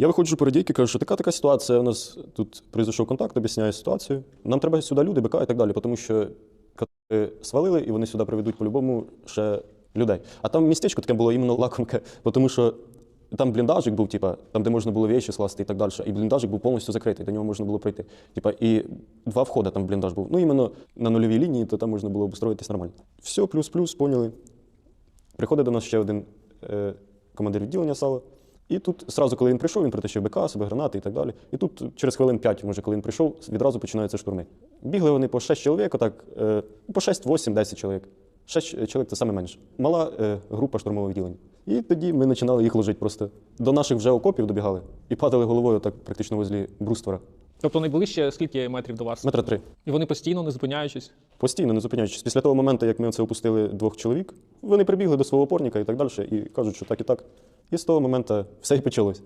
Я виходжу по радійки, кажу, що така така ситуація. У нас тут прийшов контакт, об'ясняє ситуацію. Нам треба сюди люди, БК і так далі, тому що коли свалили, і вони сюди приведуть по-любому ще людей. А там містечко таке було іменно лакомке, тому що там бліндажик був, типа, там, де можна було вещи скласти і так далі. І бліндажик був повністю закритий, до нього можна було пройти. Типа, і два входи там бліндаж був. Ну, іменно на нульовій лінії, то там можна було обустроїтись нормально. Все, плюс-плюс, поняли. Приходить до нас ще один е, командир відділення сала. І тут, зразу, коли він прийшов, він притащив БК, себе гранати і так далі. І тут через хвилин 5, може, коли він прийшов, відразу починаються штурми. Бігли вони по 6 чоловік, отак, е, по 6, 8, 10 чоловік. 6 чоловік це саме менше. Мала е, група штурмового відділення. І тоді ми починали їх ложити просто. До наших вже окопів добігали і падали головою так практично возлі бруствора. Тобто найближче скільки метрів до вас? Метра три. І вони постійно, не зупиняючись. Постійно, не зупиняючись. Після того моменту, як ми це опустили двох чоловік, вони прибігли до свого опорника і так далі, і кажуть, що так і так. І з того моменту все і почалось.